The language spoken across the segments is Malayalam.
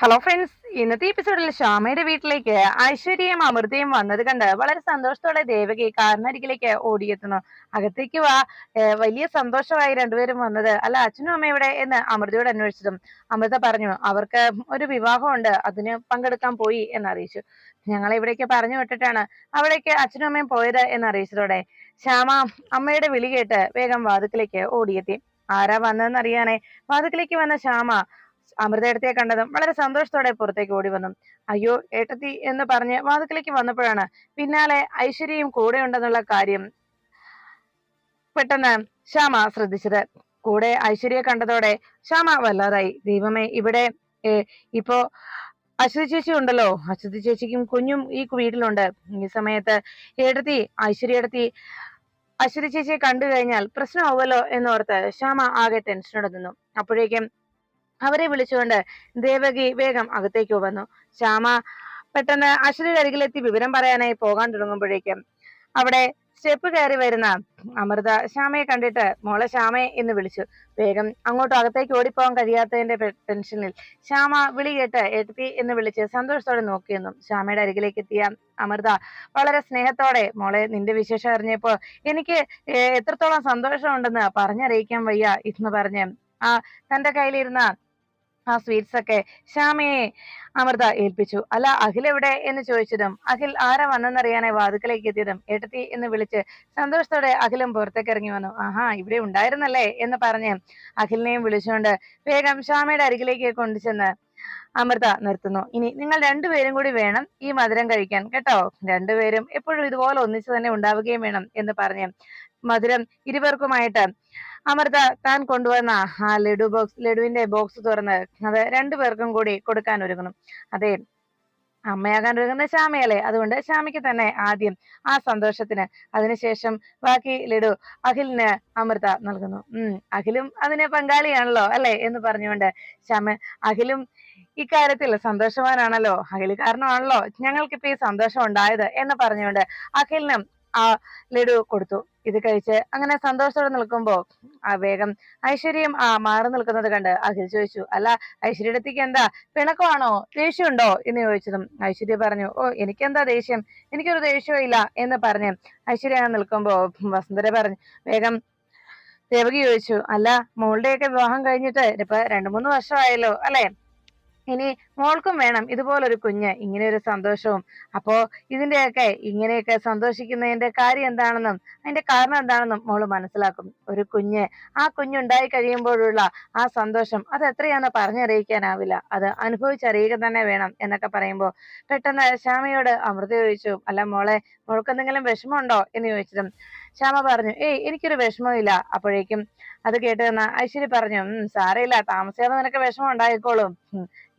ഹലോ ഫ്രണ്ട്സ് ഇന്നത്തെ എപ്പിസോഡിൽ ശ്യാമയുടെ വീട്ടിലേക്ക് ഐശ്വര്യയും അമൃതയും വന്നത് കണ്ട് വളരെ സന്തോഷത്തോടെ ദേവകി കാരണരികിലേക്ക് ഓടിയെത്തുന്നു. അകത്തേക്ക് വാ. വലിയ സന്തോഷമായി രണ്ടുപേരും വന്നത്. അല്ല അച്ഛനും അമ്മ ഇവിടെ എന്ന് അമൃതയോട് അന്വേഷിച്ചതും അമൃത പറഞ്ഞു അവർക്ക് ഒരു വിവാഹമുണ്ട്. അതിന് പങ്കെടുക്കാൻ പോയി എന്നറിയിച്ചു ഞങ്ങൾ ഇവിടേക്ക് പറഞ്ഞു വിട്ടിട്ടാണ് അവിടേക്ക് അച്ഛനും അമ്മയും പോയത് എന്നറിയിച്ചതോടെ ശ്യാമ അമ്മയുടെ വിളി കേട്ട് വേഗം വാതുക്കിലേക്ക് ഓടിയെത്തി. ആരാ വന്നതെന്ന് അറിയാനേ? വാതുക്കിലേക്ക് വന്ന ശ്യാമ അമൃതേടത്തെ കണ്ടതും വളരെ സന്തോഷത്തോടെ പുറത്തേക്ക് ഓടി വന്നു. അയ്യോ ഏട്ടത്തി എന്ന് പറഞ്ഞ് വാതുക്കിലേക്ക് വന്നപ്പോഴാണ് പിന്നാലെ ഐശ്വര്യയും കൂടെ ഉണ്ടെന്നുള്ള കാര്യം പെട്ടെന്ന് ശ്യാമ ശ്രദ്ധിച്ചത്. കൂടെ ഐശ്വര്യയെ കണ്ടതോടെ ശ്യാമ വല്ലാതായി. ദൈവമേ ഇവിടെ ഇപ്പോ അശ്വതി ചേച്ചി ഉണ്ടല്ലോ. അശ്വതി ചേച്ചിക്കും കുഞ്ഞും ഈ വീട്ടിലുണ്ട്. ഈ സമയത്ത് ഏടത്തി ഐശ്വര്യടത്തി അശ്വതി ചേച്ചിയെ കണ്ടു കഴിഞ്ഞാൽ പ്രശ്നമാവുമല്ലോ എന്നോർത്ത് ശ്യാമ ആകെ ടെൻഷനോടെ നിന്നു. അപ്പോഴേക്കും അവരെ വിളിച്ചുകൊണ്ട് ദേവകി വേഗം അകത്തേക്ക് വന്നു. ശ്യാമ പെട്ടെന്ന് അശ്വതിയുടെ അരികിലെത്തി വിവരം പറയാനായി പോകാൻ തുടങ്ങുമ്പോഴേക്കും അവിടെ സ്റ്റെപ്പ് കയറി വരുന്ന അമൃത ശ്യാമയെ കണ്ടിട്ട് മോളെ ശ്യാമയെ എന്ന് വിളിച്ചു. വേഗം അങ്ങോട്ടും അകത്തേക്ക് ഓടിപ്പോകാൻ കഴിയാത്തതിന്റെ ടെൻഷനിൽ ശ്യാമ വിളി കേട്ട് എത്തി എന്ന് വിളിച്ച് സന്തോഷത്തോടെ നോക്കിയെന്നും ശ്യാമയുടെ അരികിലേക്ക് എത്തിയ അമൃത വളരെ സ്നേഹത്തോടെ മോളെ നിന്റെ വിശേഷം അറിഞ്ഞപ്പോ എനിക്ക് എത്രത്തോളം സന്തോഷമുണ്ടെന്ന് പറഞ്ഞറിയിക്കാൻ വയ്യ എന്ന് പറഞ്ഞ് ആ തന്റെ കയ്യിലിരുന്ന ആ സ്വീറ്റ്സ് ഒക്കെ ശ്യാമയെ അമൃത ഏൽപ്പിച്ചു. അല്ല അഖിൽ എവിടെ? എന്ന് ചോദിച്ചതും അഖിൽ ആരാ വന്നെന്നറിയാനായി വാതുക്കലേക്ക് എത്തിയതും ഏട്ടത്തി എന്ന് വിളിച്ച് സന്തോഷത്തോടെ അഖിലും പുറത്തേക്ക് ഇറങ്ങി വന്നു. ആഹാ ഇവിടെ ഉണ്ടായിരുന്നല്ലേ? എന്ന് പറഞ്ഞ് അഖിലിനെയും വിളിച്ചുകൊണ്ട് വേഗം ശ്യാമയുടെ അരികിലേക്ക് കൊണ്ടുചെന്ന് അമൃത നിർത്തുന്നു. ഇനി നിങ്ങൾ രണ്ടുപേരും കൂടി വേണം ഈ മധുരം കഴിക്കാൻ കേട്ടോ? രണ്ടുപേരും എപ്പോഴും ഇതുപോലെ ഒന്നിച്ചു തന്നെ ഉണ്ടാവുകയും വേണം എന്ന് പറഞ്ഞ് മധുരം ഇരുവർക്കുമായിട്ട് അമൃത താൻ കൊണ്ടുവന്ന ആ ലഡു ബോക്സ് ലഡുവിന്റെ ബോക്സ് തുറന്ന് അത് രണ്ടുപേർക്കും കൂടി കൊടുക്കാൻ ഒരുങ്ങുന്നു. അതെ അമ്മയാകാൻ ഒരുങ്ങുന്ന ശ്യാമയല്ലേ അതുകൊണ്ട് ശ്യാമയ്ക്ക് തന്നെ ആദ്യം ആ സന്തോഷത്തിന് അതിനുശേഷം ബാക്കി ലഡു അഖിലിന് അമൃത നൽകുന്നു. ഉം അഖിലും അതിന് പങ്കാളിയാണല്ലോ അല്ലെ എന്ന് പറഞ്ഞുകൊണ്ട് ശ്യാമ അഖിലും ഇക്കാര്യത്തിൽ സന്തോഷവാനാണല്ലോ അഖിൽ കാരണമാണല്ലോ ഞങ്ങൾക്കിപ്പോ ഈ സന്തോഷം ഉണ്ടായത് എന്ന് പറഞ്ഞുകൊണ്ട് അഖിലിനും ആ ലഡു കൊടുത്തു. ഇത് കഴിച്ച് അങ്ങനെ സന്തോഷത്തോടെ നിൽക്കുമ്പോ ആ വേഗം ഐശ്വര്യം ആ മാറി നിൽക്കുന്നത് കണ്ട് അഖിൽ ചോദിച്ചു അല്ല ഐശ്വര്യയുടെ അടുത്തേക്ക് എന്താ? പിണക്കമാണോ? ദേഷ്യമുണ്ടോ? എന്ന് ചോദിച്ചതും ഐശ്വര്യ പറഞ്ഞു ഓ എനിക്കെന്താ ദേഷ്യം? എനിക്കൊരു ദേഷ്യവും ഇല്ല എന്ന് പറഞ്ഞ് ഐശ്വര്യ അങ്ങനെ നിൽക്കുമ്പോ വസുന്ധര പറഞ്ഞു വേഗം ദേവകി ചോദിച്ചു അല്ല മോളുടെയൊക്കെ വിവാഹം കഴിഞ്ഞിട്ട് ഇപ്പൊ രണ്ടു മൂന്ന് വർഷമായല്ലോ അല്ലെ? ഇനി മോൾക്കും വേണം ഇതുപോലൊരു കുഞ്ഞ്. ഇങ്ങനെ ഒരു സന്തോഷവും. അപ്പോ ഇതിന്റെയൊക്കെ ഇങ്ങനെയൊക്കെ സന്തോഷിക്കുന്നതിന്റെ കാര്യം എന്താണെന്നും അതിന്റെ കാരണം എന്താണെന്നും മോൾ മനസ്സിലാക്കും. ഒരു കുഞ്ഞ്. ആ കുഞ്ഞുണ്ടായി കഴിയുമ്പോഴുള്ള ആ സന്തോഷം അത് എത്രയാന്ന് പറഞ്ഞറിയിക്കാനാവില്ല. അത് അനുഭവിച്ചറിയുക തന്നെ വേണം എന്നൊക്കെ പറയുമ്പോൾ പെട്ടെന്ന് ശ്യാമയോട് അമൃത ചോദിച്ചു അല്ല മോളെ മോൾക്ക് എന്തെങ്കിലും വിഷമമുണ്ടോ? എന്ന് ചോദിച്ചതും ശ്യാമ പറഞ്ഞു ഏയ് എനിക്കൊരു വിഷമമില്ല അപ്പോഴേക്കും അത് കേട്ട് നിന്ന ഐശ്വര്യ പറഞ്ഞു ഉം സാരമില്ല താമസിയാതെ നിനക്ക് വിഷമം ഉണ്ടായിക്കോളും.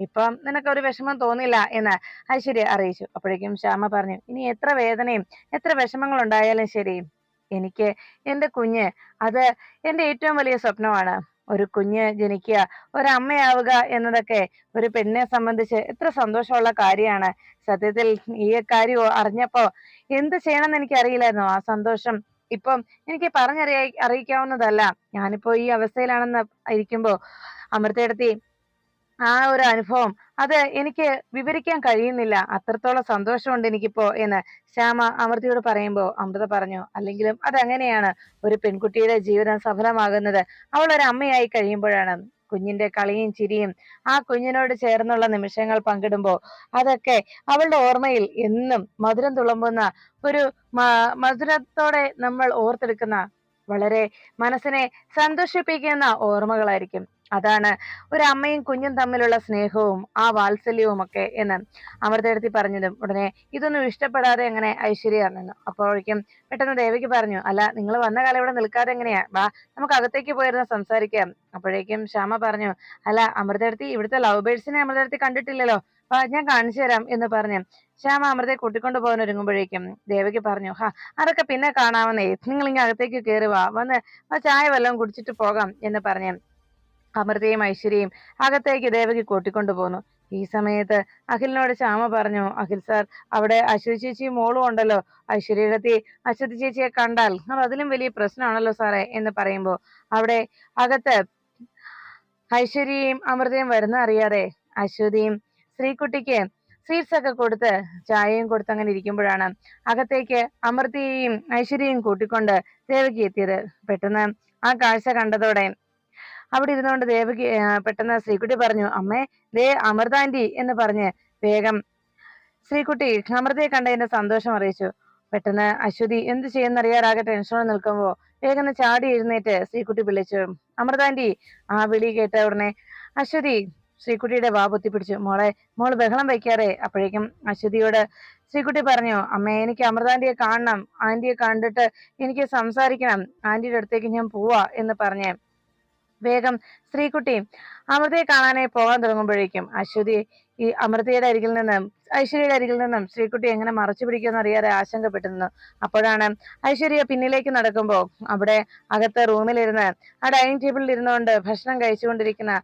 ഇപ്പം നിനക്ക് ഒരു വിഷമം തോന്നില്ല എന്ന് ഐശ്വര്യ അറിയിച്ചു. അപ്പോഴേക്കും ശ്യാമ പറഞ്ഞു ഇനി എത്ര വേദനയും എത്ര വിഷമങ്ങൾ ഉണ്ടായാലും ശരി എനിക്ക് എന്റെ കുഞ്ഞ് അത് എന്റെ ഏറ്റവും വലിയ സ്വപ്നമാണ്. ഒരു കുഞ്ഞ് ജനിക്കുക ഒരമ്മയാവുക എന്നതൊക്കെ ഒരു പെണ്ണിനെ സംബന്ധിച്ച് എത്ര സന്തോഷമുള്ള കാര്യമാണ്. സത്യത്തിൽ ഈ കാര്യം അറിഞ്ഞപ്പോ എന്ത് ചെയ്യണമെന്ന് എനിക്ക് അറിയില്ലായിരുന്നു ആ സന്തോഷം ഇപ്പം എനിക്ക് പറഞ്ഞറിയ അറിയിക്കാവുന്നതല്ല. ഞാനിപ്പോ ഈ അവസ്ഥയിലാണെന്ന് ഇരിക്കുമ്പോ അമൃതയെടുത്തി ആ ഒരു അനുഭവം അത് എനിക്ക് വിവരിക്കാൻ കഴിയുന്നില്ല. അത്രത്തോളം സന്തോഷമുണ്ട് എനിക്കിപ്പോ എന്ന് ശ്യാമ അമൃതയോട് പറയുമ്പോൾ അമൃത പറഞ്ഞു അല്ലെങ്കിലും അതങ്ങനെയാണ്. ഒരു പെൺകുട്ടിയുടെ ജീവിതം സഫലമാകുന്നത് അവൾ ഒരു അമ്മയായി കഴിയുമ്പോഴാണ്. കുഞ്ഞിന്റെ കളിയും ചിരിയും ആ കുഞ്ഞിനോട് ചേർന്നുള്ള നിമിഷങ്ങൾ പങ്കിടുമ്പോൾ അതൊക്കെ അവളുടെ ഓർമ്മയിൽ എന്നും മധുരം തുളുമ്പുന്ന ഒരു മധുരത്തോടെ നമ്മൾ ഓർത്തെടുക്കുന്ന വളരെ മനസ്സിനെ സന്തോഷിപ്പിക്കുന്ന ഓർമ്മകളായിരിക്കും. അതാണ് ഒരു അമ്മയും കുഞ്ഞും തമ്മിലുള്ള സ്നേഹവും ആ വാത്സല്യവും ഒക്കെ എന്ന് അമൃതയെടുത്തി പറഞ്ഞതും. ഉടനെ ഇതൊന്നും ഇഷ്ടപ്പെടാതെ എങ്ങനെ ഐശ്വര്യ നിന്നു അപ്പോഴേക്കും പെട്ടെന്ന് ദേവിക്ക് പറഞ്ഞു അല്ല നിങ്ങൾ വന്ന കാലം ഇവിടെ നിൽക്കാതെ എങ്ങനെയാ? വാ നമുക്ക് അകത്തേക്ക് പോയിരുന്ന സംസാരിക്കാം. അപ്പോഴേക്കും ശ്യാമ പറഞ്ഞു അല്ല അമൃതയെടുത്തി ഇവിടുത്തെ ലവ് ബേഴ്സിനെ അമൃതയെടുത്തി കണ്ടിട്ടില്ലല്ലോ. ഞാൻ കാണിച്ചു തരാം എന്ന് പറഞ്ഞ് ശ്യാമ അമൃതയെ കൂട്ടിക്കൊണ്ടു പോകാൻ ഒരുങ്ങുമ്പോഴേക്കും ദേവകി പറഞ്ഞു ഹാ അതൊക്കെ പിന്നെ കാണാമെന്നേ. നിങ്ങൾ ഇങ്ങനെ അകത്തേക്ക് കയറി വാ. വന്ന് ചായ വല്ലതും കുടിച്ചിട്ട് പോകാം എന്ന് പറഞ്ഞ് അമൃതയും ഐശ്വര്യയും അകത്തേക്ക് ദേവകി കൂട്ടിക്കൊണ്ടു പോന്നു. ഈ സമയത്ത് അഖിലിനോട് ശ്യാമ പറഞ്ഞു അഖിൽ സാർ അവിടെ അശ്വതി ചേച്ചിയും മോളും ഉണ്ടല്ലോ. ഐശ്വര്യത്തി അശ്വതി ചേച്ചിയെ കണ്ടാൽ അത് അതിലും വലിയ പ്രശ്നമാണല്ലോ സാറേ എന്ന് പറയുമ്പോൾ അവിടെ അകത്ത് ഐശ്വര്യയും അമൃതയും വരുന്ന അറിയാതെ അശ്വതിയും ശ്രീകുട്ടിക്ക് സ്വീറ്റ്സ് ഒക്കെ കൊടുത്ത് ചായയും കൊടുത്ത് അങ്ങനെ ഇരിക്കുമ്പോഴാണ് അകത്തേക്ക് അമൃതിയെയും ഐശ്വര്യയും കൂട്ടിക്കൊണ്ട് ദേവകി എത്തിയത്. പെട്ടെന്ന് ആ കാഴ്ച കണ്ടതോടെ അവിടെ ഇരുന്നുകൊണ്ട് ദേവകി പെട്ടെന്ന് ശ്രീകുട്ടി പറഞ്ഞു അമ്മേ ദേ അമൃതാന്റി എന്ന് പറഞ്ഞ് വേഗം ശ്രീകുട്ടി അമൃതയെ കണ്ടതിന്റെ സന്തോഷം അറിയിച്ചു. പെട്ടെന്ന് അശ്വതി എന്ത് ചെയ്യുന്നറിയാറാകെ ടെൻഷനോടെ നിൽക്കുമ്പോ വേഗം ചാടി എഴുന്നേറ്റ് ശ്രീകുട്ടി വിളിച്ചു. അമൃതാന്റി ആ വിളി കേട്ട ഉടനെ അശ്വതി ശ്രീകുട്ടിയുടെ വാ പൊത്തിപ്പിടിച്ചു മോളെ മോൾ ബഹളം വയ്ക്കാറേ അപ്പോഴേക്കും അശ്വതിയോട് ശ്രീകുട്ടി പറഞ്ഞു അമ്മേ എനിക്ക് അമൃതാന്റിയെ കാണണം. ആന്റിയെ കണ്ടിട്ട് എനിക്ക് സംസാരിക്കണം. ആന്റിയുടെ അടുത്തേക്ക് ഞാൻ പോവാ എന്ന് പറഞ്ഞ് വേഗം ശ്രീകുട്ടി അമൃതയെ കാണാനായി പോകാൻ തുടങ്ങുമ്പോഴേക്കും അശ്വതി ഈ അമൃതയുടെ അരികിൽ നിന്നും ഐശ്വര്യയുടെ അരികിൽ നിന്നും ശ്രീകുട്ടി എങ്ങനെ മറച്ചു പിടിക്കുമെന്ന് അറിയാതെ ആശങ്കപ്പെട്ടു നിന്നു അപ്പോഴാണ് ഐശ്വര്യ പിന്നിലേക്ക് നടക്കുമ്പോൾ അവിടെ അകത്ത് റൂമിലിരുന്ന് ആ ഡൈനിങ് ടേബിളിൽ ഇരുന്നുകൊണ്ട് ഭക്ഷണം കഴിച്ചുകൊണ്ടിരിക്കുന്ന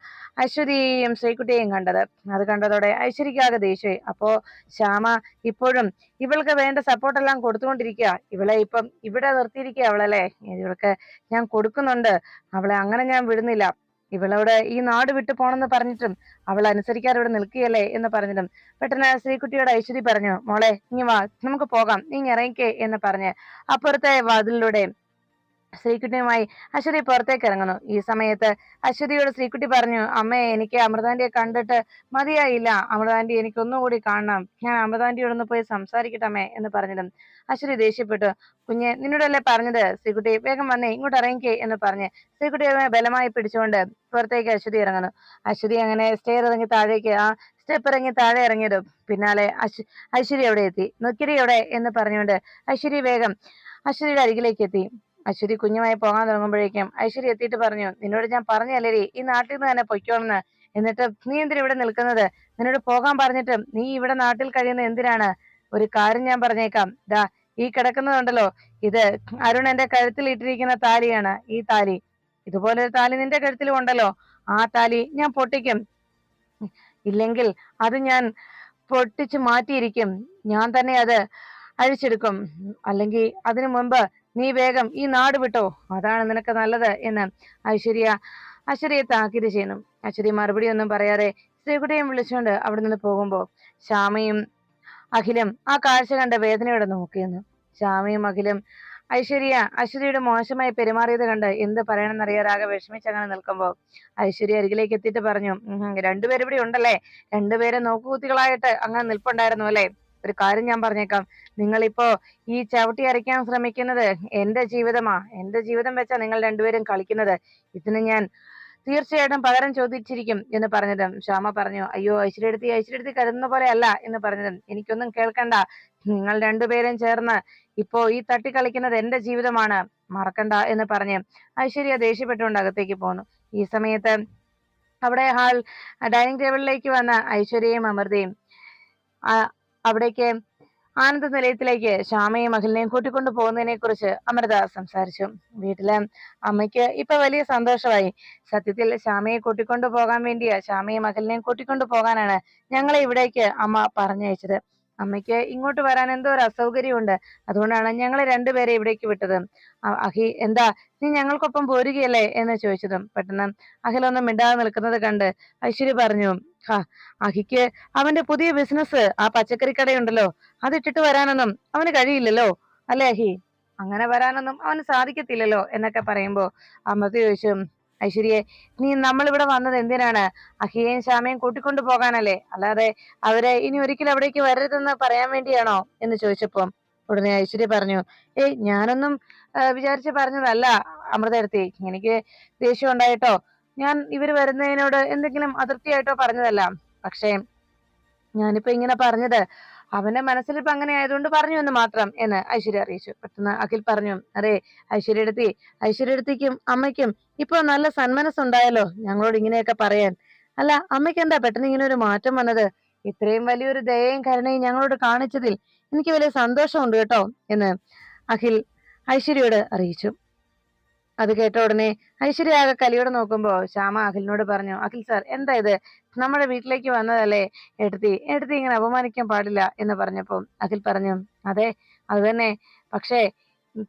ഐശ്വര്യയെയും ശ്രീകുട്ടിയെയും കണ്ടത്. അത് കണ്ടതോടെ ഐശ്വര്യക്കാകെ ദേഷ്യമായി അപ്പോ ശ്യാമ ഇപ്പോഴും ഇവൾക്ക് വേണ്ട സപ്പോർട്ടെല്ലാം കൊടുത്തുകൊണ്ടിരിക്കുക ഇവളെ ഇപ്പം ഇവിടെ നിർത്തിയിരിക്കുക അവളല്ലേ? ഇവൾക്ക് ഞാൻ കൊടുക്കുന്നുണ്ട്. അവളെ അങ്ങനെ ഞാൻ വിടുന്നില്ല. ഇവളോട് ഈ നാട് വിട്ടു പോണെന്ന് പറഞ്ഞിട്ടും അവൾ അനുസരിക്കാതെ ഇവിടെ നിൽക്കുകയല്ലേ എന്ന് പറഞ്ഞിട്ടും പെട്ടെന്ന് ശ്രീകുട്ടിയോട് ഐശ്വര്യ പറഞ്ഞു മോളെ ഇനി വാ നമുക്ക് പോകാം നീ ഇറങ്ങിക്കേ എന്ന് പറഞ്ഞ് അപ്പുറത്തെ വാതിലിലൂടെ ശ്രീകുട്ടിയുമായി അശ്വതി പുറത്തേക്ക് ഇറങ്ങുന്നു. ഈ സമയത്ത് അശ്വതിയോട് ശ്രീകുട്ടി പറഞ്ഞു അമ്മേ എനിക്ക് അമൃതാന്റിയെ കണ്ടിട്ട് മതിയായില്ല. അമൃതാന്റി എനിക്ക് ഒന്നുകൂടി കാണണം. ഞാൻ അമൃതാന്റിയോടൊന്ന് പോയി സംസാരിക്കട്ടെ അമ്മേ എന്ന് പറഞ്ഞിരുന്നു. അശ്വതി ദേഷ്യപ്പെട്ടു. കുഞ്ഞെ നിന്നോടല്ലേ പറഞ്ഞത്? ശ്രീകുട്ടി വേഗം വന്നേ ഇങ്ങോട്ട് ഇറങ്ങിക്കേ എന്ന് പറഞ്ഞ് ശ്രീകുട്ടിയെ ബലമായി പിടിച്ചുകൊണ്ട് പുറത്തേക്ക് അശ്വതി ഇറങ്ങുന്നു. അശ്വതി അങ്ങനെ സ്റ്റെയർ ഇറങ്ങി താഴേക്ക് ആ സ്റ്റെപ്പ് ഇറങ്ങി താഴെ ഇറങ്ങിയതും പിന്നാലെ ഐശ്വര്യ എവിടെ എത്തി. നൊക്കിരി എവിടെ എന്ന് പറഞ്ഞുകൊണ്ട് ഐശ്വര്യ വേഗം അശ്വതിയുടെ അരികിലേക്ക് എത്തി. അശ്വതി കുഞ്ഞുമായി പോകാൻ തുടങ്ങുമ്പോഴേക്കും ഐശ്വര്യ എത്തിയിട്ട് പറഞ്ഞു നിന്നോട് ഞാൻ പറഞ്ഞല്ലേ ഈ നാട്ടിൽ നിന്ന് തന്നെ പൊയ്ക്കോണെന്ന് എന്നിട്ട് നീ എന്തിനാ ഇവിടെ നിൽക്കുന്നത്? നിന്നോട് പോകാൻ പറഞ്ഞിട്ട് നീ ഇവിടെ നാട്ടിൽ കഴിയുന്ന എന്തിനാണ്? ഒരു കാര്യം ഞാൻ പറഞ്ഞേക്കാം. ദാ ഈ കിടക്കുന്നതുണ്ടല്ലോ. ഇത് അരുൺ എന്റെ കഴുത്തിൽ ഇട്ടിരിക്കുന്ന താലിയാണ് ഈ താലി. ഇതുപോലെ ഒരു താലി നിന്റെ കഴുത്തിലും ഉണ്ടല്ലോ. ആ താലി ഞാൻ പൊട്ടിക്കും. ഇല്ലെങ്കിൽ അത് ഞാൻ പൊട്ടിച്ച് മാറ്റിയിരിക്കും. ഞാൻ തന്നെ അത് അഴിച്ചെടുക്കും. അല്ലെങ്കിൽ അതിനു മുൻപ് നീ വേഗം ഈ നാട് വിട്ടോ. അതാണ് നിനക്ക് നല്ലത് എന്ന് ഐശ്വര്യ അശ്വര്യെ താക്കീത് ചെയ്യുന്നു. ഐശ്വര്യ മറുപടി ഒന്നും പറയാതെ ശ്രീകുട്ടിയും വിളിച്ചുകൊണ്ട് അവിടെ നിന്ന് പോകുമ്പോൾ ശ്യാമയും അഖിലും ആ കാഴ്ച കണ്ട വേദനയോടെ നോക്കിയിരുന്നു. ശ്യാമയും അഖിലും ഐശ്വര്യ ഐശ്വര്യയുടെ മോശമായി പെരുമാറിയത് കണ്ട് എന്ത് പറയണമെന്നറിയാറാകെ വിഷമിച്ച് അങ്ങനെ നിൽക്കുമ്പോൾ ഐശ്വര്യ അരികിലേക്ക് എത്തിയിട്ട് പറഞ്ഞു "ഉം, രണ്ടുപേരും ഇവിടെ ഉണ്ടല്ലേ? രണ്ടുപേരെ നോക്കുകുത്തികളായിട്ട് അങ്ങനെ നിൽപ്പുണ്ടായിരുന്നു അല്ലേ? ഒരു കാര്യം ഞാൻ പറഞ്ഞേക്കാം. നിങ്ങളിപ്പോ ഈ ചവിട്ടി അരയ്ക്കാൻ ശ്രമിക്കുന്നത് എന്റെ ജീവിതമാ. എന്റെ ജീവിതം വെച്ചാ നിങ്ങൾ രണ്ടുപേരും കളിക്കുന്നത്. ഇതിന് ഞാൻ തീർച്ചയായിട്ടും പകരം ചോദിച്ചിരിക്കും എന്ന് പറഞ്ഞതും ശ്യാമ പറഞ്ഞു അയ്യോ ഐശ്വര്യടുത്തി ഐശ്വര്യടുത്തി കരുതുന്ന പോലെ അല്ല എന്ന് പറഞ്ഞതും. എനിക്കൊന്നും കേൾക്കണ്ട. നിങ്ങൾ രണ്ടുപേരും ചേർന്ന് ഇപ്പോ ഈ തട്ടി കളിക്കുന്നത് എന്റെ ജീവിതമാണ്. മറക്കണ്ട എന്ന് പറഞ്ഞ് ഐശ്വര്യ ദേഷ്യപ്പെട്ടുകൊണ്ട് അകത്തേക്ക് പോന്നു. ഈ സമയത്ത് അവിടെ ഹാൾ ഡൈനിങ് ടേബിളിലേക്ക് വന്ന ഐശ്വര്യയും അമൃതയും അവിടേക്ക് ആനന്ദ നിലയത്തിലേക്ക് ശ്യാമയും അഖിലിനെയും കൂട്ടിക്കൊണ്ടു പോകുന്നതിനെ കുറിച്ച് അമൃത സംസാരിച്ചു. വീട്ടിൽ അമ്മയ്ക്ക് ഇപ്പൊ വലിയ സന്തോഷമായി. സത്യത്തിൽ ശ്യാമയെ കൂട്ടിക്കൊണ്ടു പോകാൻ വേണ്ടിയാ ശ്യാമയും അഖിലിനെയും കൂട്ടിക്കൊണ്ടു പോകാനാണ് ഞങ്ങളെ ഇവിടേക്ക് അമ്മ പറഞ്ഞയച്ചത്. അമ്മയ്ക്ക് ഇങ്ങോട്ട് വരാൻ എന്തോ ഒരു അസൗകര്യമുണ്ട്. അതുകൊണ്ടാണ് ഞങ്ങളെ രണ്ടുപേരെ ഇവിടേക്ക് വിട്ടത്. അഹി എന്താ? നീ ഞങ്ങൾക്കൊപ്പം പോരുകയല്ലേ? എന്ന് ചോദിച്ചതും പെട്ടെന്ന് അഖിലൊന്നും മിണ്ടാതെ നിൽക്കുന്നത് കണ്ട് ഐശ്വര്യ പറഞ്ഞു ഹാ അഖിക്ക് അവന്റെ പുതിയ ബിസിനസ് ആ പച്ചക്കറി കടയുണ്ടല്ലോ അതിട്ടിട്ട് വരാനൊന്നും അവന് കഴിയില്ലല്ലോ അല്ലേ അഹി? അങ്ങനെ വരാനൊന്നും അവന് സാധിക്കത്തില്ലല്ലോ എന്നൊക്കെ പറയുമ്പോ അമ്മയ്ക്ക് ചോദിച്ചു ഐശ്വര്യയെ നീ നമ്മളിവിടെ വന്നത് എന്തിനാണ്? അഹിയേയും ശ്യാമയും കൂട്ടിക്കൊണ്ടു പോകാനല്ലേ? അല്ലാതെ അവരെ ഇനി ഒരിക്കലും അവിടേക്ക് വരരുതെന്ന് പറയാൻ വേണ്ടിയാണോ എന്ന് ചോദിച്ചപ്പോ ഉടനെ ഐശ്വര്യ പറഞ്ഞു ഏയ് ഞാനൊന്നും വിചാരിച്ച് പറഞ്ഞതല്ല അമൃതയെടുത്തി എനിക്ക് ദേഷ്യം ഉണ്ടായിട്ടോ? ഞാൻ ഇവർ വരുന്നതിനോട് എന്തെങ്കിലും അതൃപ്തിയായിട്ടോ പറഞ്ഞതല്ല. പക്ഷേ ഞാനിപ്പോ ഇങ്ങനെ പറഞ്ഞത് അവന്റെ മനസ്സിൽ ഇപ്പൊ അങ്ങനെ ആയതുകൊണ്ട് പറഞ്ഞു എന്ന് മാത്രം എന്ന് ഐശ്വര്യ അറിയിച്ചു. പെട്ടെന്ന് അഖിൽ പറഞ്ഞു അതെ ഐശ്വര്യടുത്തി ഐശ്വര്യടുത്തിക്കും അമ്മയ്ക്കും ഇപ്പൊ നല്ല സന്മനസ്സുണ്ടായല്ലോ ഞങ്ങളോട് ഇങ്ങനെയൊക്കെ പറയാൻ. അല്ല അമ്മയ്ക്ക് എന്താ പെട്ടെന്ന് ഇങ്ങനെ ഒരു മാറ്റം വന്നത്? ഇത്രയും വലിയൊരു ദയയും കരുണയും ഞങ്ങളോട് കാണിച്ചതിൽ എനിക്ക് വലിയ സന്തോഷമുണ്ട് കേട്ടോ എന്ന് അഖിൽ ഐശ്വര്യയോട് അറിയിച്ചു. അത് കേട്ട ഉടനെ ഐശ്വര്യ ആകെ കലിയോടെ നോക്കുമ്പോ ശ്യാമ അഖിലിനോട് പറഞ്ഞു അഖിൽ സാർ എന്താ ഇത്? നമ്മുടെ വീട്ടിലേക്ക് വന്നതല്ലേ? എടുത്തി എടുത്തി ഇങ്ങനെ അപമാനിക്കാൻ പാടില്ല എന്ന് പറഞ്ഞപ്പോ അഖിൽ പറഞ്ഞു അതെ അത് തന്നെ. പക്ഷേ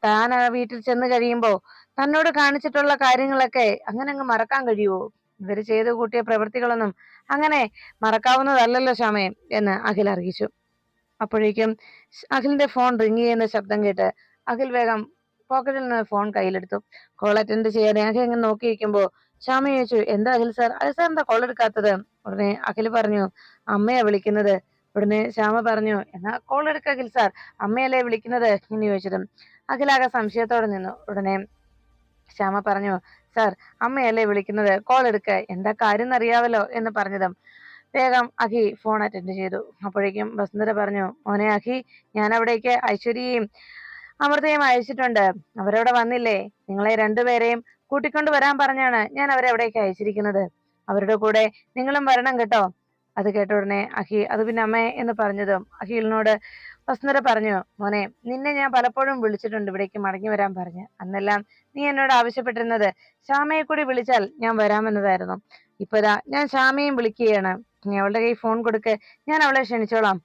താൻ ആ വീട്ടിൽ ചെന്ന് കഴിയുമ്പോ തന്നോട് കാണിച്ചിട്ടുള്ള കാര്യങ്ങളൊക്കെ അങ്ങനെ അങ്ങ് മറക്കാൻ കഴിയുമോ ഇവർ ചെയ്തു കൂട്ടിയ പ്രവൃത്തികളൊന്നും അങ്ങനെ മറക്കാവുന്നതല്ലല്ലോ ശ്യാമേ എന്ന് അഖിൽ അറിയിച്ചു. അപ്പോഴേക്കും അഖിലിന്റെ ഫോൺ റിങ് ചെയ്യുന്ന ശബ്ദം കേട്ട് അഖിൽ വേഗം പോക്കറ്റിൽ നിന്ന് ഫോൺ കയ്യിലെടുത്തു. കോൾ അറ്റൻഡ് ചെയ്യാൻ? അഖിൽ ഇങ്ങനെ നോക്കിയിരിക്കുമ്പോൾ ശ്യാമ ചോദിച്ചു എന്താ അഖിൽ സാർ അഖിൽ സാർ എന്താ കോൾ എടുക്കാത്തത്? ഉടനെ അഖിൽ പറഞ്ഞു അമ്മയാ വിളിക്കുന്നത്. ഉടനെ ശ്യാമ പറഞ്ഞു എന്നാ കോൾ എടുക്ക അഖിൽ സാർ അമ്മയല്ലേ വിളിക്കുന്നത്? എന്ന് ചോദിച്ചതും. അഖിലാകെ സംശയത്തോടെ നിന്നു. ഉടനെ ശ്യാമ പറഞ്ഞു സാർ അമ്മയല്ലേ വിളിക്കുന്നത്? കോൾ എടുക്ക. എന്താ കാര്യം എന്നറിയാവല്ലോ? എന്ന് പറഞ്ഞതും. വേഗം അഖി ഫോൺ അറ്റൻഡ് ചെയ്തു. അപ്പോഴേക്കും വസുന്ധര പറഞ്ഞു മോനെ അഖി ഞാൻ അവിടേക്ക് ഐശ്വര്യയും അമൃതയും അയച്ചിട്ടുണ്ട്. അവരവിടെ വന്നില്ലേ? നിങ്ങളെ രണ്ടുപേരെയും കൂട്ടിക്കൊണ്ടു വരാൻ പറഞ്ഞാണ് ഞാൻ അവരെ അവിടേക്ക് അയച്ചിരിക്കുന്നത്. അവരുടെ കൂടെ നിങ്ങളും വരണം കേട്ടോ. അത് കേട്ട ഉടനെ അഖി അത് പിന്നെ അമ്മേ എന്ന് പറഞ്ഞതും അഖിലിനോട് വസുന്ധര പറഞ്ഞു മോനെ നിന്നെ ഞാൻ പലപ്പോഴും വിളിച്ചിട്ടുണ്ട് ഇവിടേക്ക് മടങ്ങി വരാൻ പറഞ്ഞു. അന്നെല്ലാം നീ എന്നോട് ആവശ്യപ്പെട്ടിരുന്നത് ശ്യാമയെ കൂടി വിളിച്ചാൽ ഞാൻ വരാമെന്നതായിരുന്നു. ഇപ്പതാ ഞാൻ ശ്യാമയും വിളിക്കുകയാണ്. നീ അവളുടെ കൈ ഫോൺ കൊടുക്ക്. ഞാൻ അവളെ ക്ഷണിച്ചോളാം.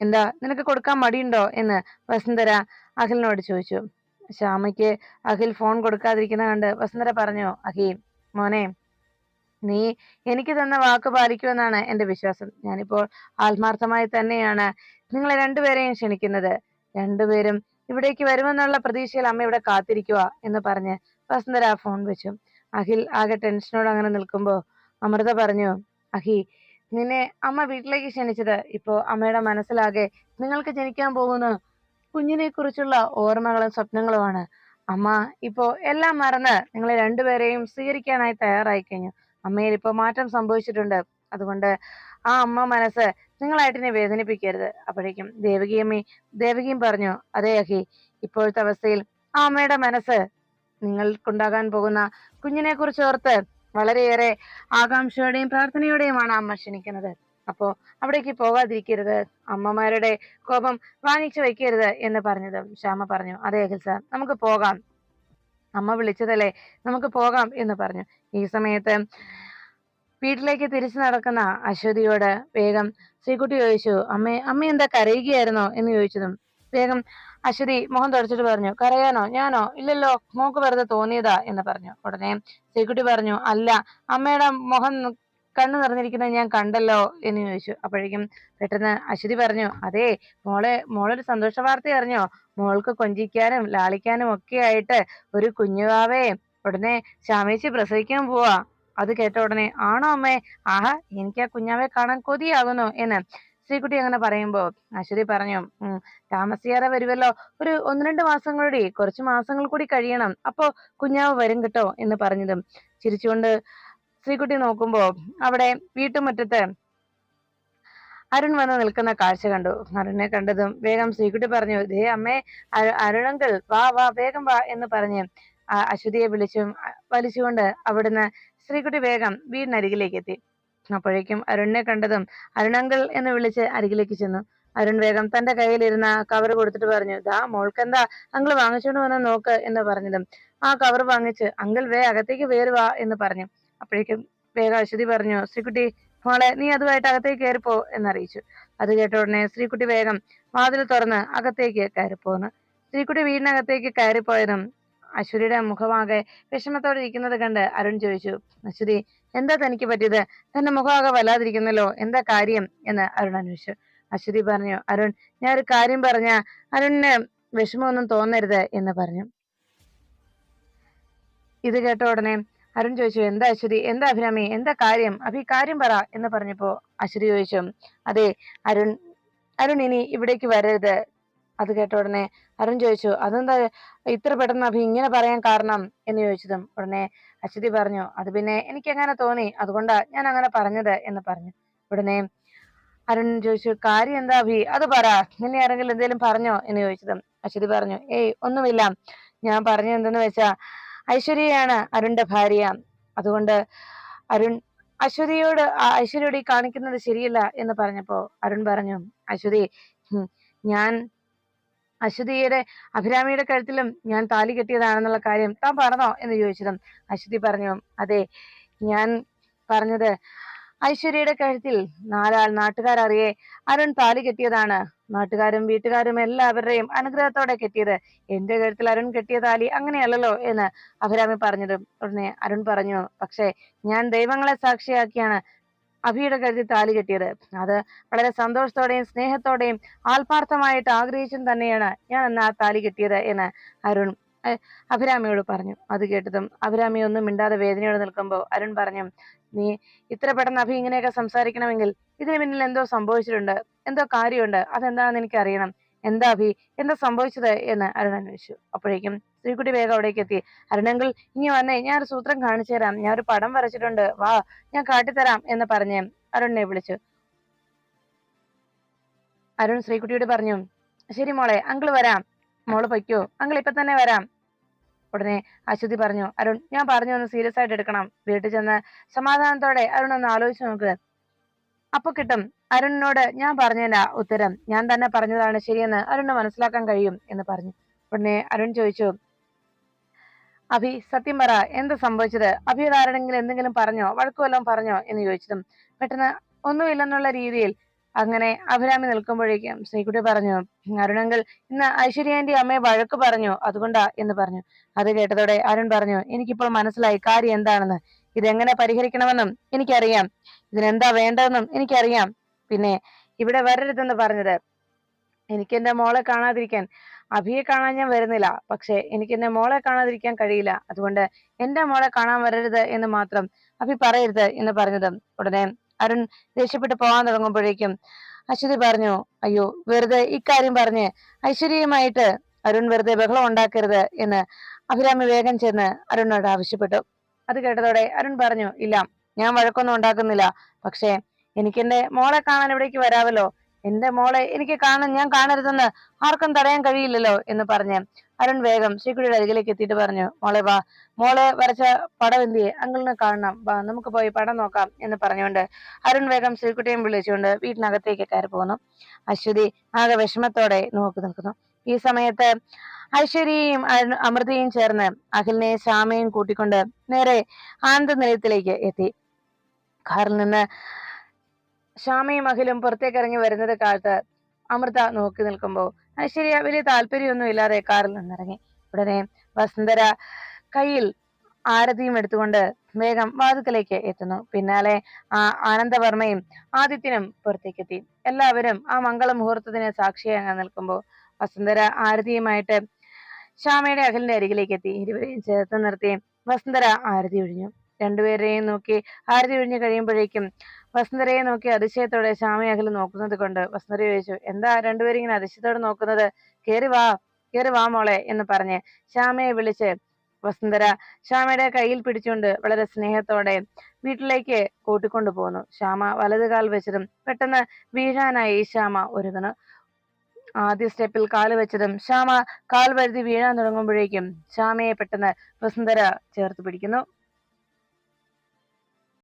എന്താ? നിനക്ക് കൊടുക്കാൻ മടിയുണ്ടോ? എന്ന് വസുന്ധര അഖിലിനോട് ചോദിച്ചു. ശ്യാമയ്ക്ക് അഖിൽ ഫോൺ കൊടുക്കാതിരിക്കുന്ന കണ്ട് വസുന്ധര പറഞ്ഞു അഖി മോനെ നീ എനിക്ക് തന്ന വാക്ക് പാലിക്കുമെന്നാണ് എന്റെ വിശ്വാസം. ഞാനിപ്പോൾ ആത്മാർത്ഥമായി തന്നെയാണ് നിങ്ങളെ രണ്ടുപേരെയും ക്ഷണിക്കുന്നത്. രണ്ടുപേരും ഇവിടേക്ക് വരുമെന്നുള്ള പ്രതീക്ഷയിൽ അമ്മ ഇവിടെ കാത്തിരിക്കുക എന്ന് പറഞ്ഞ് വസുന്ധര ഫോൺ വെച്ചു. അഖിൽ ആകെ ടെൻഷനോട് അങ്ങനെ നിൽക്കുമ്പോ അമൃത പറഞ്ഞു അഖി നിന്നെ അമ്മ വീട്ടിലേക്ക് ക്ഷണിച്ചത് ഇപ്പോ അമ്മയുടെ മനസ്സിലാകെ നിങ്ങൾക്ക് ജനിക്കാൻ പോകുന്ന. കുഞ്ഞിനെ കുറിച്ചുള്ള ഓർമ്മകളും സ്വപ്നങ്ങളുമാണ്. അമ്മ ഇപ്പോ എല്ലാം മറന്ന് നിങ്ങളെ രണ്ടുപേരെയും സ്വീകരിക്കാനായി തയ്യാറായി കഴിഞ്ഞു. അമ്മയിൽ ഇപ്പോൾ മാറ്റം സംഭവിച്ചിട്ടുണ്ട്. അതുകൊണ്ട് ആ അമ്മ മനസ്സ് നിങ്ങളായിട്ടിനെ വേദനിപ്പിക്കരുത്. അപ്പോഴേക്കും ദേവകിയമ്മി ദേവകിയും പറഞ്ഞു അതെ അഹി ഇപ്പോഴത്തെ അവസ്ഥയിൽ ആ അമ്മയുടെ മനസ്സ് നിങ്ങൾക്കുണ്ടാകാൻ പോകുന്ന കുഞ്ഞിനെ കുറിച്ച് ഓർത്ത് വളരെയേറെ ആകാംക്ഷയോടെയും പ്രാർത്ഥനയോടെയുമാണ് അമ്മ ക്ഷണിക്കുന്നത്. അപ്പോ അവിടേക്ക് പോകാതിരിക്കരുത്. അമ്മമാരുടെ കോപം വാങ്ങിച്ചു വയ്ക്കരുത് എന്ന് പറഞ്ഞത് ശ്യാമ പറഞ്ഞു. അതെ അഖിൽ സാർ നമുക്ക് പോകാം. അമ്മ വിളിച്ചതല്ലേ? നമുക്ക് പോകാം എന്ന് പറഞ്ഞു. ഈ സമയത്ത് വീട്ടിലേക്ക് തിരിച്ചു നടക്കുന്ന അശ്വതിയോട് വേഗം ശ്രീകുട്ടി ചോദിച്ചു അമ്മേ അമ്മ എന്താ കരയുകയായിരുന്നോ? എന്ന് ചോദിച്ചതും വേഗം അശ്വതി മുഖം തുടച്ചിട്ട് പറഞ്ഞു കരയാനോ? ഞാനോ? ഇല്ലല്ലോ മോക്ക് വെറുതെ തോന്നിയതാ എന്ന് പറഞ്ഞു. ഉടനെ ശ്രീകുട്ടി പറഞ്ഞു അല്ല അമ്മയുടെ മുഖം കണ്ണു നിറഞ്ഞിരിക്കുന്നത് ഞാൻ കണ്ടല്ലോ എന്ന് ചോദിച്ചു. അപ്പോഴേക്കും പെട്ടെന്ന് അശ്വതി പറഞ്ഞു അതെ മോളെ മോളൊരു സന്തോഷ വാർത്ത അറിഞ്ഞോ? മോൾക്ക് കൊഞ്ചിക്കാനും ലാളിക്കാനും ഒക്കെ ആയിട്ട് ഒരു കുഞ്ഞുവാവേ ഉടനെ ശ്യാമേച്ചി പ്രസവിക്കാൻ പോവാ. അത് കേട്ട ഉടനെ ആണോ അമ്മേ? ആഹാ എനിക്ക് ആ കുഞ്ഞാവെ കാണാൻ കൊതിയാകുന്നു എന്ന് ശ്രീകുട്ടി അങ്ങനെ പറയുമ്പോ അശ്വതി പറഞ്ഞു ഉം താമസിയാതെ വരുമല്ലോ ഒരു ഒന്ന് രണ്ട് മാസം കൂടി കുറച്ച് മാസങ്ങൾ കൂടി കഴിയണം. അപ്പോ കുഞ്ഞാവ് വരും കേട്ടോ എന്ന് പറഞ്ഞതും ചിരിച്ചുകൊണ്ട് ശ്രീകുട്ടി നോക്കുമ്പോ അവിടെ വീട്ടുമുറ്റത്ത് അരുൺ വന്ന് നിൽക്കുന്ന കാഴ്ച കണ്ടു. അരുണിനെ കണ്ടതും വേഗം ശ്രീകുട്ടി പറഞ്ഞു ദേ അമ്മേ അരു- അരുണങ്കിൾ വാ വാ വേഗം വാ എന്ന് പറഞ്ഞ് അശ്വതിയെ വിളിച്ചും വലിച്ചുകൊണ്ട് അവിടുന്ന് ശ്രീകുട്ടി വേഗം വീടിനരികിലേക്ക് എത്തി. അപ്പോഴേക്കും അരുണിനെ കണ്ടതും അരുണങ്കിൾ എന്ന് വിളിച്ച് അരികിലേക്ക് ചെന്നു. അരുൺ വേഗം തന്റെ കയ്യിലിരുന്ന കവർ കൊടുത്തിട്ട് പറഞ്ഞു ദാ മോൾക്കെന്താ? അങ്കിൾ വാങ്ങിച്ചോണ്ട് വന്ന് നോക്ക് എന്ന് പറഞ്ഞതും ആ കവർ വാങ്ങിച്ച് അങ്കിൾ വേ അകത്തേക്ക് വേറുവാ എന്ന് പറഞ്ഞു. അപ്പോഴേക്കും വേഗം അശ്വതി പറഞ്ഞു ശ്രീകുട്ടി മോളെ നീ അതുമായിട്ട് അകത്തേക്ക് കയറിപ്പോ എന്നറിയിച്ചു. അത് കേട്ട ഉടനെ ശ്രീകുട്ടി വേഗം വാതിൽ തുറന്ന് അകത്തേക്ക് കയറിപ്പോന്ന്. ശ്രീകുട്ടി വീടിനകത്തേക്ക് കയറിപ്പോയതും അശ്വതിയുടെ മുഖമാകെ വിഷമത്തോടെ ഇരിക്കുന്നത് കണ്ട് അരുൺ ചോദിച്ചു അശ്വതി എന്താ തനിക്ക് പറ്റിയത്? തന്റെ മുഖമാകെ വല്ലാതിരിക്കുന്നല്ലോ എന്താ കാര്യം? എന്ന് അരുൺ അന്വേഷിച്ചു. അശ്വതി പറഞ്ഞു അരുൺ ഞാൻ ഒരു കാര്യം പറഞ്ഞ അരുണിന് വിഷമമൊന്നും തോന്നരുത് എന്ന് പറഞ്ഞു. ഇത് കേട്ട ഉടനെ അരുൺ ചോദിച്ചു എന്താ അശ്വതി? എന്താ അഭിരാമി? എന്താ കാര്യം? അഭി കാര്യം പറ എന്ന് പറഞ്ഞപ്പോ അശ്വതി ചോദിച്ചു അതെ അരുൺ അരുൺ ഇനി ഇവിടേക്ക് വരരുത്. അത് കേട്ട ഉടനെ അരുൺ ചോദിച്ചു അതെന്താ ഇത്ര പെട്ടെന്ന് അഭി ഇങ്ങനെ പറയാൻ കാരണം? എന്ന് ചോദിച്ചതും ഉടനെ അശ്വതി പറഞ്ഞു അത് പിന്നെ എനിക്ക് അങ്ങനെ തോന്നി അതുകൊണ്ടാ ഞാൻ അങ്ങനെ പറഞ്ഞത് എന്ന് പറഞ്ഞു. ഉടനെ അരുൺ ചോദിച്ചു കാര്യം എന്താ അഭി? അത് പറ നിന്നെ ആരെങ്കിലും എന്തെങ്കിലും പറഞ്ഞോ? എന്ന് ചോദിച്ചതും അശ്വതി പറഞ്ഞു ഏയ് ഒന്നുമില്ല. ഞാൻ പറഞ്ഞത് എന്തെന്ന് വെച്ചാ ഐശ്വര്യയാണ് അരുണിന്റെ ഭാര്യ. അതുകൊണ്ട് അരുൺ അശ്വതിയോട് ഐശ്വര്യയോട് ഈ കാണിക്കുന്നത് ശരിയല്ല എന്ന് പറഞ്ഞപ്പോ അരുൺ പറഞ്ഞു അശ്വതി ഞാൻ അശ്വതിയുടെ അഭിരാമിയുടെ കഴുത്തിലും ഞാൻ താലി കെട്ടിയതാണെന്നുള്ള കാര്യം താൻ പറഞ്ഞോ? എന്ന് ചോദിച്ചതും അശ്വതി പറഞ്ഞു അതെ ഞാൻ പറഞ്ഞത് ഐശ്വര്യയുടെ കഴുത്തിൽ നാലാൾ നാട്ടുകാരറിയെ അരുൺ താലി കെട്ടിയതാണ്. നാട്ടുകാരും വീട്ടുകാരും എല്ലാവരുടെയും അനുഗ്രഹത്തോടെ കെട്ടിയത്. എന്റെ കഴുത്തിൽ അരുൺ കെട്ടിയ താലി അങ്ങനെയല്ലല്ലോ എന്ന് അഭിരാമി പറഞ്ഞത്. ഉടനെ അരുൺ പറഞ്ഞു പക്ഷേ ഞാൻ ദൈവങ്ങളെ സാക്ഷിയാക്കിയാണ് അഭിയുടെ കഴുത്തിൽ താലി കെട്ടിയത്. അത് വളരെ സന്തോഷത്തോടെയും സ്നേഹത്തോടെയും ആത്മാർത്ഥമായിട്ട് ആഗ്രഹിച്ചും തന്നെയാണ് ഞാൻ അന്ന് ആ താലി കെട്ടിയത് എന്ന് അരുൺ അഭിരാമിയോട് പറഞ്ഞു. അത് കേട്ടതും അഭിരാമി ഒന്നും മിണ്ടാതെ വേദനയോട് നിൽക്കുമ്പോൾ അരുൺ പറഞ്ഞു നീ ഇത്ര പെട്ടെന്ന് അഭി ഇങ്ങനെയൊക്കെ സംസാരിക്കണമെങ്കിൽ ഇതിന് പിന്നിൽ എന്തോ സംഭവിച്ചിട്ടുണ്ട് എന്തോ കാര്യമുണ്ട് അതെന്താണെന്ന് എനിക്ക് അറിയണം എന്താ അഭി? എന്താ സംഭവിച്ചത് എന്ന് അരുൺ അന്വേഷിച്ചു. അപ്പോഴേക്കും ശ്രീകുട്ടി വേഗം അവിടേക്ക് എത്തി. അരുണെങ്കിൽ ഇനി വന്നേ ഞാൻ ഒരു സൂത്രം കാണിച്ചു തരാം. ഞാൻ ഒരു പടം വരച്ചിട്ടുണ്ട്. വാ ഞാൻ കാട്ടിത്തരാം എന്ന് പറഞ്ഞ് അരുണിനെ വിളിച്ചു. അരുൺ ശ്രീകുട്ടിയോട് പറഞ്ഞു ശരി മോളെ അങ്കിൾ വരാം. മോൾ പൊയ്ക്കോ. അങ്കിൾ ഇപ്പൊ തന്നെ വരാം. ഉടനെ അശ്വതി പറഞ്ഞു അരുൺ ഞാൻ പറഞ്ഞു ഒന്ന് സീരിയസ് ആയിട്ട് എടുക്കണം. വീട്ടിൽ ചെന്ന് സമാധാനത്തോടെ അരുൺ ഒന്ന് ആലോചിച്ച് നോക്ക്. അപ്പൊ കിട്ടും. അരുണിനോട് ഞാൻ പറഞ്ഞതിന്റെ ഉത്തരം. ഞാൻ തന്നെ പറഞ്ഞതാണ് ശരിയെന്ന് അരുണിന് മനസ്സിലാക്കാൻ കഴിയും എന്ന് പറഞ്ഞു. ഉടനെ അരുൺ ചോദിച്ചു അഭി സത്യം പറ എന്ത് സംഭവിച്ചത്? അഭി ആരെങ്കിലും എന്തെങ്കിലും പറഞ്ഞോ? വഴക്കുവല്ലോ പറഞ്ഞോ? എന്ന് ചോദിച്ചതും. പെട്ടെന്ന് ഒന്നുമില്ലെന്നുള്ള രീതിയിൽ അങ്ങനെ അഭിരാമി നിൽക്കുമ്പോഴേക്കും ശ്രീകുട്ടി പറഞ്ഞു അരുണങ്കൽ ഇന്ന് ഐശ്വര്യാന്റെ അമ്മയെ വഴക്ക് പറഞ്ഞു. അതുകൊണ്ടാ? എന്ന് പറഞ്ഞു. അത് കേട്ടതോടെ അരുൺ പറഞ്ഞു എനിക്കിപ്പോൾ മനസ്സിലായി കാര്യം എന്താണെന്ന്. ഇതെങ്ങനെ പരിഹരിക്കണമെന്നും എനിക്കറിയാം. ഇതിനെന്താ വേണ്ടതെന്നും എനിക്കറിയാം. പിന്നെ ഇവിടെ വരരുതെന്ന് പറഞ്ഞത് എനിക്ക് എന്റെ മോളെ കാണാതിരിക്കാൻ അഭിയെ കാണാൻ ഞാൻ വരുന്നില്ല. പക്ഷെ എനിക്ക് എന്റെ മോളെ കാണാതിരിക്കാൻ കഴിയില്ല. അതുകൊണ്ട് എന്റെ മോളെ കാണാൻ വരരുത് എന്ന് മാത്രം അഭി പറയരുത് എന്ന് പറഞ്ഞത് ഉടനെ അരുൺ ദേഷ്യപ്പെട്ട് പോകാൻ തുടങ്ങുമ്പോഴേക്കും അശ്വതി പറഞ്ഞു അയ്യോ വെറുതെ ഇക്കാര്യം പറഞ്ഞ് ഐശ്വര്യമായിട്ട് അരുൺ വെറുതെ ബഹളം ഉണ്ടാക്കരുത് എന്ന് അഭിരാമി വേഗം ചെന്ന് അരുണിനോട് ആവശ്യപ്പെട്ടു. അത് കേട്ടതോടെ അരുൺ പറഞ്ഞു ഇല്ല ഞാൻ വഴക്കൊന്നും ഉണ്ടാക്കുന്നില്ല. പക്ഷേ എനിക്കെന്റെ മോളെ കാണാൻ ഇവിടേക്ക് വരാമല്ലോ എന്റെ മോളെ എനിക്ക് കാണാൻ ഞാൻ കാണരുതെന്ന് ആർക്കും തടയാൻ കഴിയില്ലല്ലോ എന്ന് പറഞ്ഞ് അരുൺ വേഗം ശ്രീകുടിയുടെ അരികിലേക്ക് എത്തിയിട്ട് പറഞ്ഞു മോളെ വാ മോളെ വരച്ച പടം എന്തിയെ അങ്കിളിനെ കാണണം. വാ നമുക്ക് പോയി പടം നോക്കാം എന്ന് പറഞ്ഞുകൊണ്ട് അരുൺ വേഗം ശ്രീകുട്ടിയും വിളിച്ചുകൊണ്ട് വീട്ടിനകത്തേക്ക് കയറി പോകുന്നു അശ്വതി ആകെ വിഷമത്തോടെ നോക്കി നിൽക്കുന്നു. ഈ സമയത്ത് ഐശ്വര്യയും അമൃതയും ചേർന്ന് അഖിലിനെ ശ്യാമയും കൂട്ടിക്കൊണ്ട് നേരെ ആനന്ദ നിലയത്തിലേക്ക് എത്തി. കാറിൽ നിന്ന് ശ്യാമയും അഖിലും പുറത്തേക്ക് ഇറങ്ങി വരുന്നത് കാലത്ത് അമൃത നോക്കി നിൽക്കുമ്പോൾ ഐശ്വര്യ വലിയ താല്പര്യമൊന്നും ഇല്ലാതെ കാറിൽ നിന്നിറങ്ങി. ഉടനെ വസുന്ധര കയ്യിൽ ആരതിയും എടുത്തുകൊണ്ട് വേഗം വാതുക്കലേക്ക് എത്തുന്നു. പിന്നാലെ ആ ആനന്ദവർമ്മയും ആദിത്യനും പുറത്തേക്കെത്തി. എല്ലാവരും ആ മംഗള മുഹൂർത്തത്തിന് സാക്ഷിയാകാൻ നിൽക്കുമ്പോൾ വസുന്ധര ആരതിയുമായിട്ട് ശ്യാമയുടെ അഖിലിന്റെ അരികിലേക്ക് എത്തി. ഇരുവരെയും ചേർത്ത് നിർത്തി വസുന്ധര ആരതി ഒഴിഞ്ഞു. രണ്ടുപേരെയും നോക്കി ആരതി ഒഴിഞ്ഞു കഴിയുമ്പോഴേക്കും വസുന്ധരയെ നോക്കി അതിശയത്തോടെ ശ്യാമ അഖിൽ നോക്കുന്നത് കൊണ്ട് വസുന്ധര ചോദിച്ചു എന്താ രണ്ടുപേരും ഇങ്ങനെ അതിശയത്തോടെ നോക്കുന്നത്? കേറി വാ കേറി വാ മോളെ എന്ന് പറഞ്ഞ് ശ്യാമയെ വിളിച്ച് വസന്തര ശ്യാമയുടെ കയ്യിൽ പിടിച്ചുകൊണ്ട് വളരെ സ്നേഹത്തോടെ വീട്ടിലേക്ക് കൂട്ടിക്കൊണ്ടു പോകുന്നു ശ്യാമ വലത് കാൽ വെച്ചതും പെട്ടെന്ന് വീഴാനായി ശ്യാമ ഒരുങ്ങുന്നു. ആദ്യ സ്റ്റെപ്പിൽ കാൽ വെച്ചതും ശ്യാമ കാൽ വഴുതി വീഴാൻ തുടങ്ങുമ്പോഴേക്കും ശ്യാമയെ പെട്ടെന്ന് വസന്തര ചേർത്ത് പിടിക്കുന്നു.